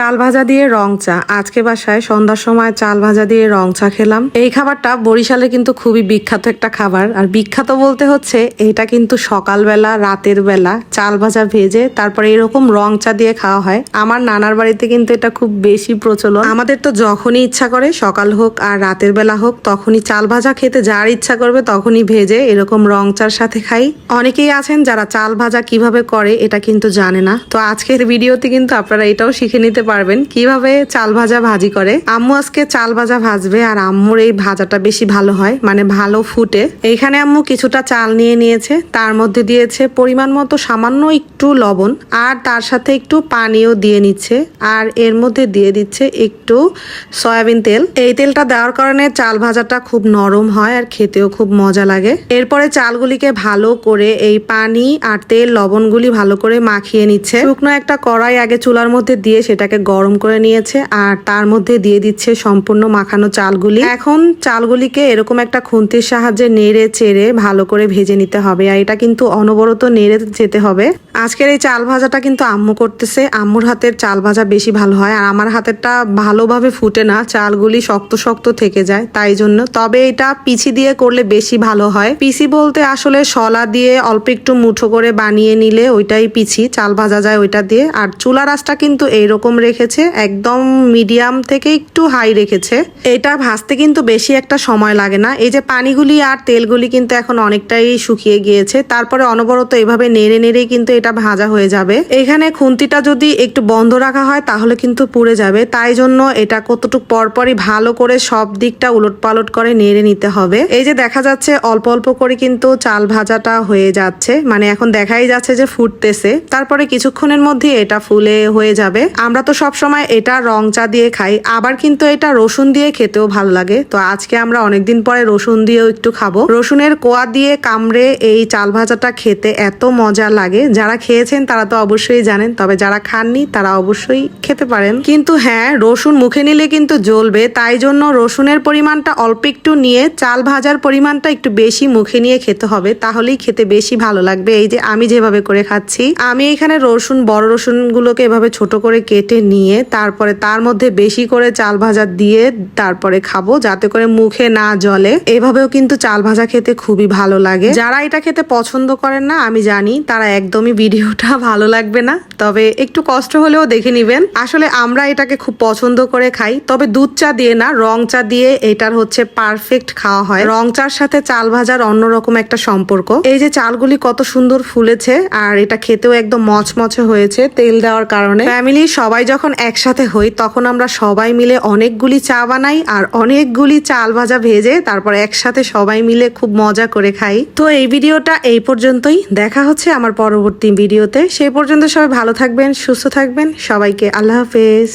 চাল ভাজা দিয়ে রং চা। আজকে বাসায় সন্ধ্যার সময় চাল ভাজা দিয়ে রং চা খেলাম। এই খাবারটা বরিশালে কিন্তু খুবই বিখ্যাত একটা খাবার। আর বিখ্যাত বলতে হচ্ছে, এটা কিন্তু সকালবেলা, রাতের বেলা চাল ভাজা ভেজে তারপরে এরকম রং চা দিয়ে খাওয়া হয়। আমার নানার বাড়িতে কিন্তু এটা খুব বেশি প্রচলন। আমাদের তো যখনই ইচ্ছা করে, সকাল হোক আর রাতের বেলা হোক, তখনই চাল ভাজা খেতে যার ইচ্ছা করবে তখনই ভেজে এরকম রং চার সাথে খাই। অনেকেই আছেন যারা চাল ভাজা কীভাবে করে, এটা কিন্তু জানে না। তো আজকের ভিডিওতে কিন্তু আপনারা এটাও শিখে নিতে পারবেন। কীভাবে চাল ভাজা ভাজি করে? আম্মু আজকে চাল ভাজা ভাজবে আর আম্মুর এই ভাজাটা বেশি ভালো হয় মানে ভালো ফুটে। এইখানে আম্মু কিছুটা চাল নিয়ে নিয়েছে, তার মধ্যে দিয়েছে পরিমাণ মতো সামান্য একটু লবণ আর তার সাথে একটু পানিও দিয়ে নিচ্ছে আর এর মধ্যে দিয়ে দিচ্ছে একটু সয়াবিন তেল। এই তেলটা দেওয়ার কারণে চাল ভাজাটা খুব নরম হয় আর খেতেও খুব মজা লাগে। এরপরে চালগুলিকে ভালো করে এই পানি আর তেল লবণগুলি ভালো করে মাখিয়ে নিচ্ছে। শুকনো একটা কড়াই আগে চুলার মধ্যে দিয়ে সেটাকে গরম করে নিয়েছে আর তার মধ্যে দিয়ে দিচ্ছে সম্পূর্ণ মাখানো চালগুলি। এখন চালগুলিকে এরকম একটা খুন্তির সাহায্যে নেড়ে চেড়ে ভালো করে ভেজে নিতে হবে আর এটা কিন্তু অনবরত নেড়ে যেতে হবে। আজকের এই চাল ভাজাটা কিন্তু আম্মু করতেছে। আম্মুর হাতের চাল ভাজা বেশি ভালো হয় আর আমার হাতেরটা ভালোভাবে ফুটে না, চালগুলি শক্ত শক্ত থেকে যায় তাই জন্য। তবে এটা পিছি দিয়ে করলে বেশি ভালো হয়। পিসি বলতে আসলে শলা দিয়ে অল্প একটু মুঠো করে বানিয়ে নিলে ওইটাই পিছি, চাল ভাজা যায় ওইটা দিয়ে। আর চুলা রাসটা কিন্তু এইরকম রেখেছে, একদম মিডিয়াম থেকে একটু হাই রেখেছে। এটা ভাজতে কিন্তু বেশি একটা সময় লাগে না। এই যে পানিগুলি আর তেলগুলি কিন্তু এখন অনেকটাই শুকিয়ে গিয়েছে। তারপরে অনবরত এভাবে নেড়ে নেড়েই কিন্তু এটা ভাজা হয়ে যাবে। এখানে খুন্তিটা যদি একটু বন্ধ রাখা হয়, তাহলে কিন্তু পুড়ে যাবে। তাই জন্য এটা কতটুক পরপরই ভালো করে সব দিকটা উলট পালট করে নেড়ে নিতে হবে। এই যে দেখা যাচ্ছে, অল্প অল্প করে কিন্তু চাল ভাজাটা হয়ে যাচ্ছে। মানে এখন দেখাই যাচ্ছে যে ফুটতেছে। তারপরে কিছুক্ষণের মধ্যে এটা ফুলে হয়ে যাবে। আমরা সব সময় এটা রং চা দিয়ে খাই, আবার কিন্তু এটা রসুন দিয়ে খেতেও ভালো লাগে। তো আজকে আমরা অনেকদিন পরে রসুন দিয়েও একটু খাব। রসুনের কোয়া দিয়ে কামড়ে এই চাল ভাজাটা খেতে এত মজা লাগে। যারা খেয়েছেন তারা তো অবশ্যই জানেন, তবে যারা খাননি তারা অবশ্যই খেতে পারেন। কিন্তু হ্যাঁ রসুন মুখে নিলে কিন্তু জ্বলবে। তাই জন্য রসুনের পরিমাণটা অল্প একটু নিয়ে চাল ভাজার পরিমাণটা একটু বেশি মুখে নিয়ে খেতে হবে। তাহলেই খেতে বেশি ভালো লাগবে। এই যে আমি যেভাবে করে খাচ্ছি, আমি এখানে রসুন, বড় রসুন গুলোকে এভাবে ছোট করে কেটে নিয়ে তারপরে তার মধ্যে বেশি করে চাল ভাজা দিয়ে তারপরে খাব, যাতে করে মুখে না জ্বলে। এভাবেও কিন্তু চাল ভাজা খেতে খুবই ভালো লাগে। যারা এটা খেতে পছন্দ করেন না, আমি জানি তারা একদমই ভিডিওটা ভালো লাগবে না। তবে একটু কষ্ট হলেও দেখে নিবেন। আসলে আমরা এটাকে খুব পছন্দ করে খাই, তবে দুধ চা দিয়ে না, রং চা দিয়ে এটার হচ্ছে পারফেক্ট খাওয়া হয়। রং চার সাথে চাল ভাজার অন্যরকম একটা সম্পর্ক। এই যে চালগুলি কত সুন্দর ফুলেছে, আর এটা খেতেও একদম মচমচে হয়েছে তেল দেওয়ার কারণে। ফ্যামিলি সবাই যখন একসাথে হই, তখন আমরা সবাই মিলে অনেকগুলি চা বানাই আর অনেকগুলি চাল ভাজা ভেজে তারপর একসাথে সবাই মিলে খুব মজা করে খাই। তো এই ভিডিওটা এই পর্যন্তই। দেখা হচ্ছে আমার পরবর্তী ভিডিওতে। সেই পর্যন্ত সবাই ভালো থাকবেন, সুস্থ থাকবেন। সবাইকে আল্লাহ হাফেজ।